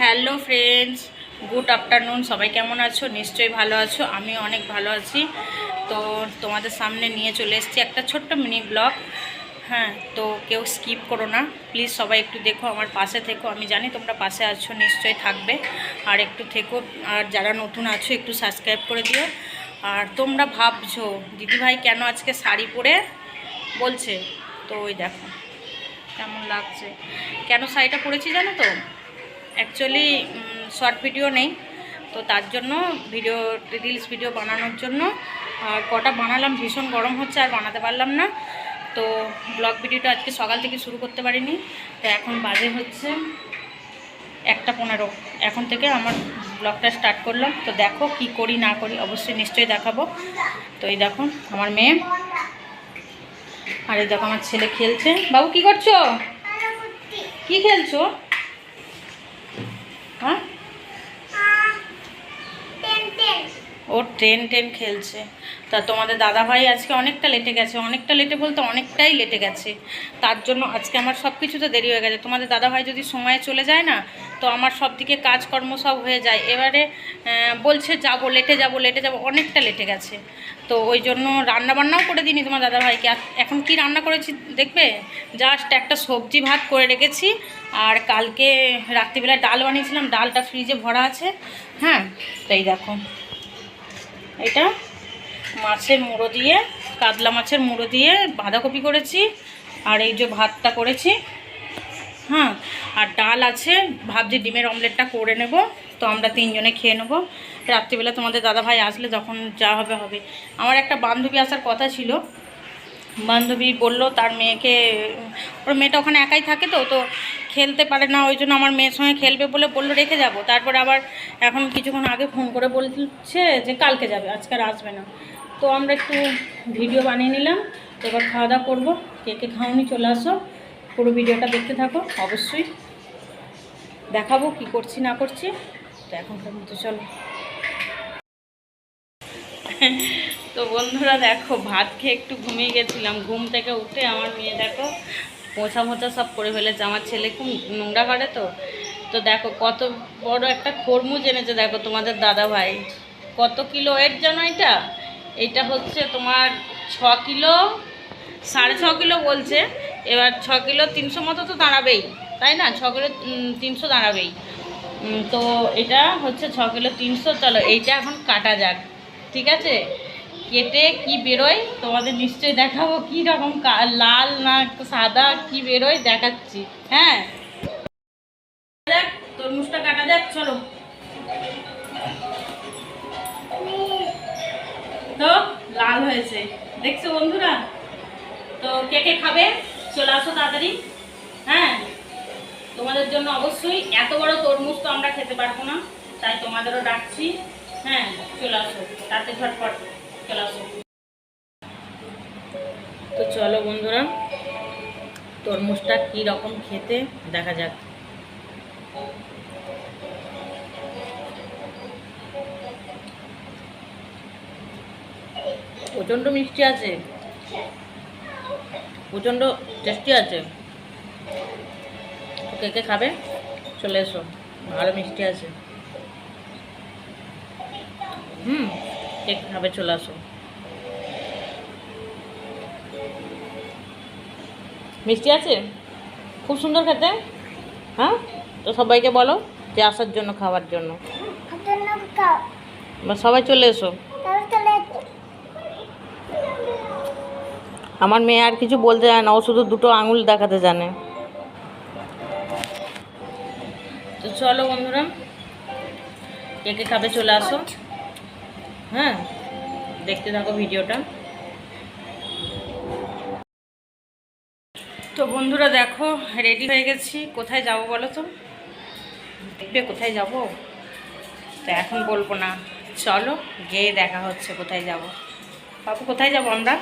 Hello friends, good afternoon, সবাই কেমন আছো? নিশ্চয়ই ভালো আছো আমি অনেক ভালো আছি। তো তোমাদের সামনে নিয়ে চলে এসেছি একটা ছোট্ট মিনি ব্লগ হ্যাঁ তো কেউ স্কিপ করো না। প্লিজ সবাই একটু দেখো, আমার পাশে থেকো। আমি জানি তোমরা পাশে আছো, নিশ্চয়ই থাকবে। আর একটু থেকো, আর যারা নতুন আছো, একটু সাবস্ক্রাইব করে দিও। আর তোমরা ভাবছ, দিদিভাই কেন আজকে শাড়ি পরে? বলছে। তো ওই দেখো, কেমন লাগছে। কেন শাড়িটা পরেছি জানো তো? অ্যাকচুয়ালি শর্ট ভিডিও নেই। তো তার জন্য ভিডিও রিলস ভিডিও বানানোর জন্য, আর কটা বানালাম, ভীষণ গরম হচ্ছে, আর বানাতে পারলাম না। তো ব্লগ ভিডিওটা আজকে সকাল থেকে শুরু করতে পারিনি। তো এখন বাজে হচ্ছে একটা পনেরো। এখন থেকে আমার ব্লগটা স্টার্ট করলাম। তো দেখো কি করি, না করি, অবশ্যই নিশ্চয়ই দেখাবো। তো এই দেখো, আমার মেয়ে। আর এই দেখো, আমার ছেলে খেলছে। বাবু, কি করছ? কি খেলছো? হ্যাঁ? ও ট্রেন ট্রেন খেলছে। তা তোমাদের দাদা ভাই আজকে অনেকটা লেটে গেছে, অনেকটা লেটে বলতে অনেকটাই লেটে গেছে। তার জন্য আজকে আমার সব কিছুতে দেরি হয়ে গেছে। তোমাদের দাদা ভাই যদি সময়ে চলে যায় না, তো আমার সব দিকে কাজকর্ম সব হয়ে যায়। এবারে বলছে যাব, লেটে যাব লেটে যাব, অনেকটা লেটে গেছে। তো ওই জন্য রান্না বান্নাও করে দিইনি তোমার দাদা ভাইকে এখন কি রান্না করেছি দেখবে? জাস্ট একটা সবজি ভাত করে রেখেছি। আর কালকে রাত্রিবেলা ডাল বানিয়েছিলাম, ডালটা ফ্রিজে ভরা আছে। হ্যাঁ তাই দেখো। এটা মাছের মুড়ো দিয়ে, কাতলা মাছের মুড়ো দিয়ে বাঁধাকপি করেছি, আর এই যে ভাতটা করেছি হ্যাঁ আর ডাল আছে, ভাবছি ডিমের অমলেটটা করে নেব, তো আমরা তিনজনে খেয়ে নেব। রাত্রিবেলা তোমাদের দাদা ভাই আসলে যখন যা হবে হবে। আমার একটা বান্ধবী আসার কথা ছিল। বান্ধবী বলল, তার মেয়েকে, ওর মেয়েটা ওখানে একাই থাকে তো তো খেলতে পারে না, ওই জন্য আমার মেয়ের সঙ্গে খেলবে বলে বলল, রেখে যাব। তারপর আবার এখন কিছুক্ষণ আগে ফোন করে বলছে যে কালকে যাবে, আজকে আর আসবে না। তো আমরা একটু ভিডিও বানিয়ে নিলাম। তো এবার খাওয়া দাওয়া করব। কে কে খাওনি চলে আসো। পুরো ভিডিওটা দেখতে থাকো, অবশ্যই। দেখাবো কি করছি, না করছি। তো এখনকার মতো চলো। তো বন্ধুরা দেখো, ভাত খেয়ে একটু ঘুমিয়ে গেছিলাম। ঘুম থেকে উঠে আমার মেয়ে দেখো, মোছা মোছা সব করে ফেলেছে। আমার ছেলে খুব নোংরা করে তো। তো দেখো, কত বড় একটা খরমুজ এনেছে দেখো তোমাদের দাদা ভাই কত কিলো এর জানো এটা? এটা হচ্ছে তোমার ছ কিলো, সাড়ে ছ কিলো বলছে। এবার ছ কিলো তিনশো মতো তো দাঁড়াবেই, তাই না? ছ কিলো তিনশো দাঁড়াবেই। তো এটা হচ্ছে ছ কিলো তিনশো, চলো এইটা এখন কাটা যাক, ঠিক আছে? কেটে কি বেরোয় তোমাদের নিশ্চয়ই দেখাবো কি রকম লাল না সাদা, কি বেরোয় দেখাচ্ছি হ্যাঁ? তরমুজটা কাটা যাক, চলো। তো লাল হয়েছে। দেখছ বন্ধুরা? তো কে কে খাবে? চলে আসো তাড়াতাড়ি। হ্যাঁ? তোমাদের জন্য অবশ্যই এত বড় তরমুজ তো আমরা খেতে পারব না, তাই তোমাদেরও ডাকছি। হ্যাঁ চলে আসো। তাতে ঝটপট চলে আসো। তো চলো বন্ধুরা, তরমুজটা কী রকম খেতে দেখা যাক। প্রচণ্ড মিষ্টি আছে। প্রচণ্ড টেস্টি আছে। কে কে খাবে? চলে এসো। ভালো মিষ্টি আছে। হুম কে খাবে চলে আসো। মিষ্টি আছে? খুব সুন্দর খেতে। হ্যাঁ? তো সবাইকে বলো যে আসার জন্য খাওয়ার জন্য। সবাই চলে এসো। আমার মেয়ে আর কিছু বলতে জানে না, ও শুধু দুটো আঙুল দেখাতে জানে। তো চলো বন্ধুরা, কে কে খাবে চলে আসো। হ্যাঁ দেখতে থাকো ভিডিওটা। তো বন্ধুরা দেখো রেডি হয়ে গেছি। কোথায় যাব বলো তো? দেখবে কোথায় যাব? তো এখন বলব না। চলো, গিয়ে দেখা হচ্ছে কোথায় যাব। বাবু, কোথায় যাব আমরা?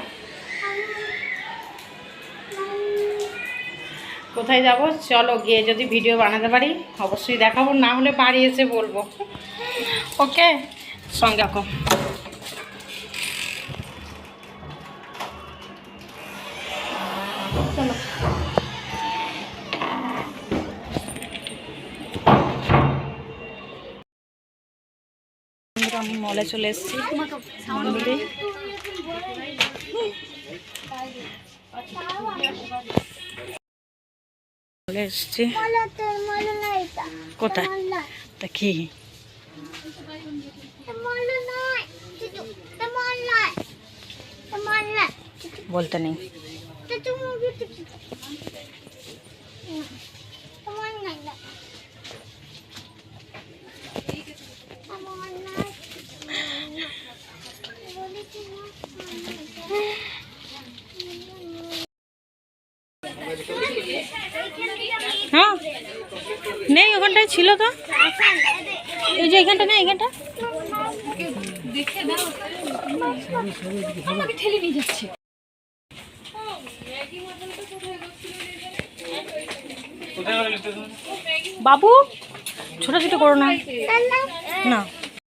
কোথায় যাব? চলো গিয়ে যদি ভিডিও বানাতে পারি, অবশ্যই দেখাবো, না হলে বাড়ি এসে বলব। ওকে? সঙ্গে রাখো আমি মলে চলে এসছি। মন্দিরে। চলে এসছি। কোথায়? তা কি? বলতে নেই। হ্যাঁ নেই ওখানটায় ছিল তো? এই যে এখানটা নেই এখানটা? বাবু ছোট ছোট করো না। না।